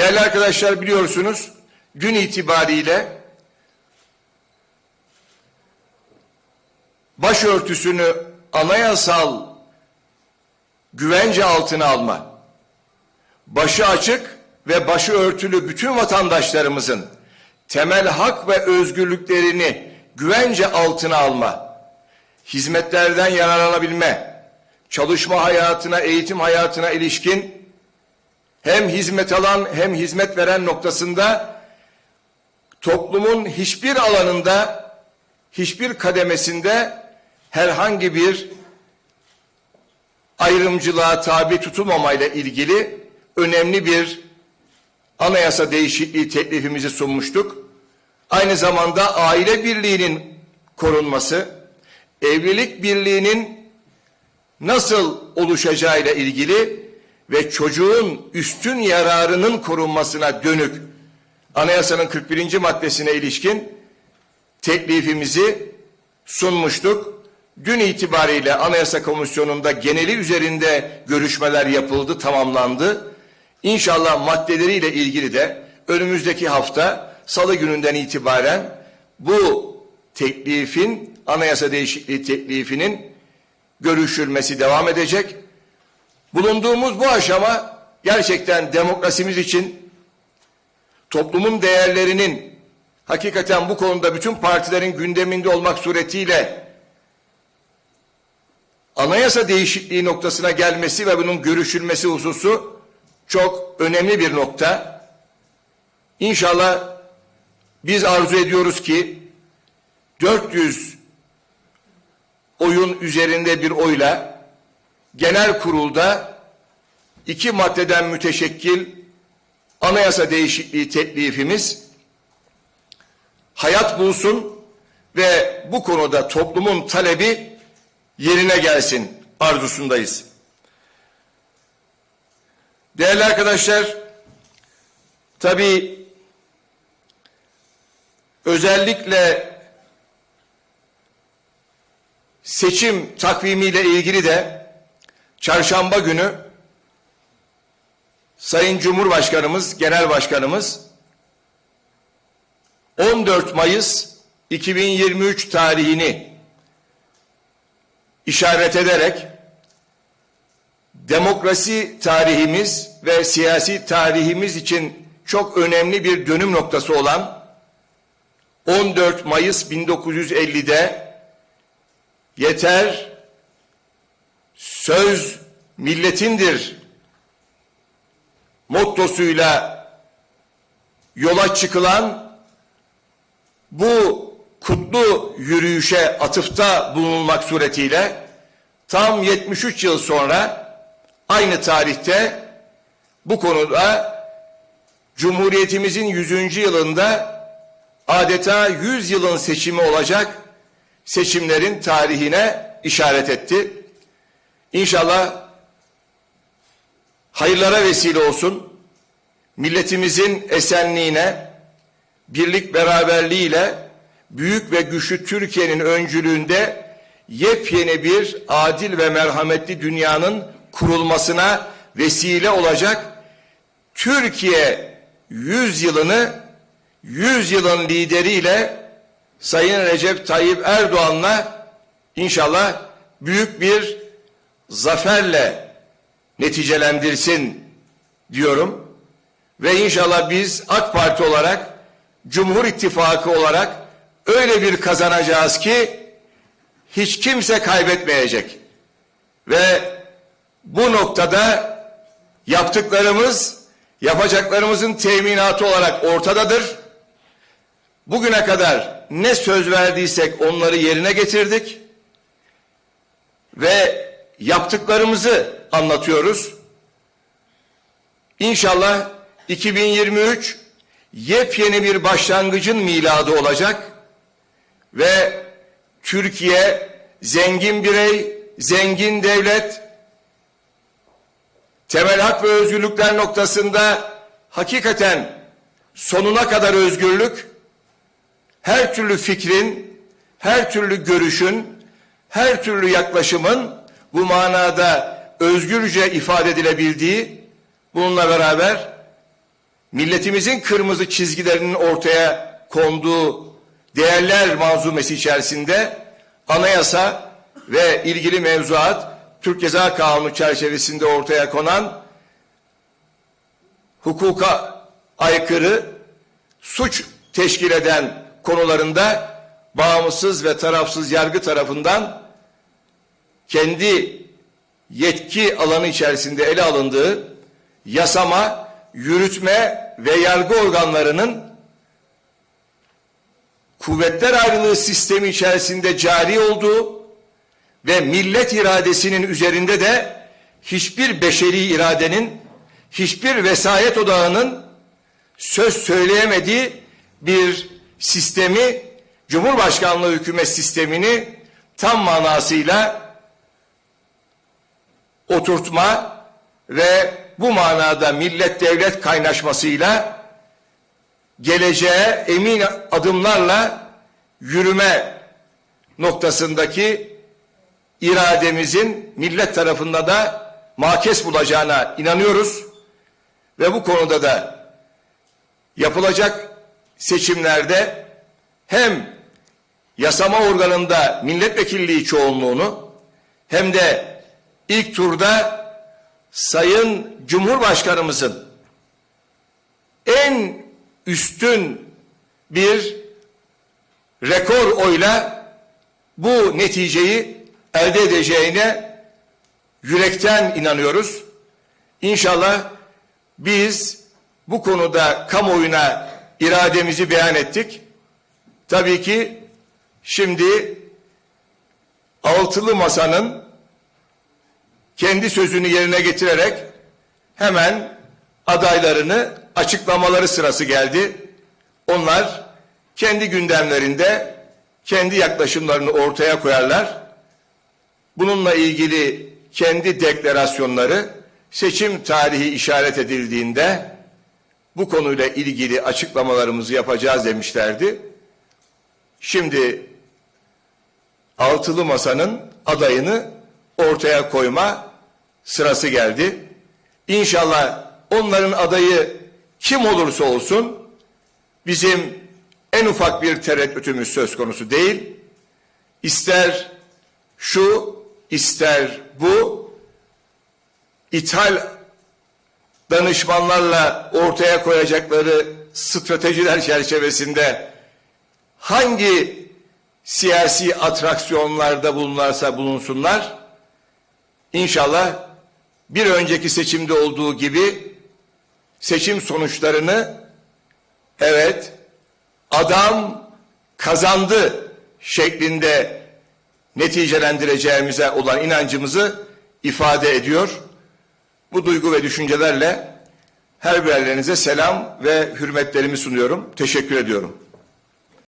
Değerli arkadaşlar biliyorsunuz gün itibariyle başörtüsünü anayasal güvence altına alma, başı açık ve başı örtülü bütün vatandaşlarımızın temel hak ve özgürlüklerini güvence altına alma, hizmetlerden yararlanabilme, çalışma hayatına, eğitim hayatına ilişkin hem hizmet alan hem hizmet veren noktasında toplumun hiçbir alanında, hiçbir kademesinde herhangi bir ayrımcılığa tabi tutulmamayla ilgili önemli bir anayasa değişikliği teklifimizi sunmuştuk. Aynı zamanda aile birliğinin korunması, evlilik birliğinin nasıl oluşacağıyla ilgili ve çocuğun üstün yararının korunmasına dönük anayasanın 41. maddesine ilişkin teklifimizi sunmuştuk. Dün itibariyle Anayasa Komisyonu'nda geneli üzerinde görüşmeler yapıldı, tamamlandı. İnşallah maddeleriyle ilgili de önümüzdeki hafta salı gününden itibaren bu teklifin, anayasa değişikliği teklifinin görüşülmesi devam edecek. Bulunduğumuz bu aşama gerçekten demokrasimiz için toplumun değerlerinin hakikaten bu konuda bütün partilerin gündeminde olmak suretiyle anayasa değişikliği noktasına gelmesi ve bunun görüşülmesi hususu çok önemli bir nokta. İnşallah biz arzu ediyoruz ki 400 oyun üzerinde bir oyla genel kurulda iki maddeden müteşekkil anayasa değişikliği teklifimiz hayat bulsun ve bu konuda toplumun talebi yerine gelsin arzusundayız. Değerli arkadaşlar, tabii özellikle seçim takvimiyle ilgili de çarşamba günü Sayın Cumhurbaşkanımız, Genel Başkanımız 14 Mayıs 2023 tarihini işaret ederek demokrasi tarihimiz ve siyasi tarihimiz için çok önemli bir dönüm noktası olan 14 Mayıs 1950'de yeter söz milletindir mottosuyla yola çıkılan bu kutlu yürüyüşe atıfta bulunulmak suretiyle tam 73 yıl sonra aynı tarihte bu konuda Cumhuriyetimizin 100. yılında adeta 100 yılın seçimi olacak seçimlerin tarihine işaret etti. İnşallah hayırlara vesile olsun. Milletimizin esenliğine, birlik beraberliğiyle büyük ve güçlü Türkiye'nin öncülüğünde yepyeni bir adil ve merhametli dünyanın kurulmasına vesile olacak Türkiye 100 yılını 100 yılın lideriyle Sayın Recep Tayyip Erdoğan'la inşallah büyük bir zaferle neticelendirsin diyorum. Ve inşallah biz AK Parti olarak, Cumhur İttifakı olarak öyle bir kazanacağız ki hiç kimse kaybetmeyecek. Ve bu noktada yaptıklarımız yapacaklarımızın teminatı olarak ortadadır. Bugüne kadar ne söz verdiysek onları yerine getirdik ve yaptıklarımızı anlatıyoruz. İnşallah 2023 yepyeni bir başlangıcın miladı olacak ve Türkiye zengin birey, zengin devlet, temel hak ve özgürlükler noktasında hakikaten sonuna kadar özgürlük, her türlü fikrin, her türlü görüşün, her türlü yaklaşımın bu manada özgürce ifade edilebildiği, bununla beraber milletimizin kırmızı çizgilerinin ortaya konduğu değerler manzumesi içerisinde anayasa ve ilgili mevzuat Türk Ceza Kanunu çerçevesinde ortaya konan hukuka aykırı suç teşkil eden konularında bağımsız ve tarafsız yargı tarafından kendi yetki alanı içerisinde ele alındığı yasama, yürütme ve yargı organlarının kuvvetler ayrılığı sistemi içerisinde cari olduğu ve millet iradesinin üzerinde de hiçbir beşeri iradenin, hiçbir vesayet odağının söz söyleyemediği bir sistemi, Cumhurbaşkanlığı hükümet sistemini tam manasıyla oturtma ve bu manada millet devlet kaynaşmasıyla geleceğe emin adımlarla yürüme noktasındaki irademizin millet tarafında da makes bulacağına inanıyoruz. Ve bu konuda da yapılacak seçimlerde hem yasama organında milletvekilliği çoğunluğunu hem de ilk turda Sayın Cumhurbaşkanımızın en üstün bir rekor oyla bu neticeyi elde edeceğine yürekten inanıyoruz. İnşallah biz bu konuda kamuoyuna irademizi beyan ettik. Tabii ki şimdi altılı masanın kendi sözünü yerine getirerek hemen adaylarını açıklamaları sırası geldi. Onlar kendi gündemlerinde kendi yaklaşımlarını ortaya koyarlar. Bununla ilgili kendi deklarasyonları seçim tarihi işaret edildiğinde bu konuyla ilgili açıklamalarımızı yapacağız demişlerdi. Şimdi altılı masanın adayını ortaya koyma sırası geldi. İnşallah onların adayı kim olursa olsun bizim en ufak bir tereddütümüz söz konusu değil. İster şu, ister bu ithal danışmanlarla ortaya koyacakları stratejiler çerçevesinde hangi siyasi atraksiyonlarda bulunarsa bulunsunlar inşallah bir önceki seçimde olduğu gibi seçim sonuçlarını evet adam kazandı şeklinde neticelendireceğimize olan inancımızı ifade ediyor. Bu duygu ve düşüncelerle her birerlerinize selam ve hürmetlerimi sunuyorum. Teşekkür ediyorum.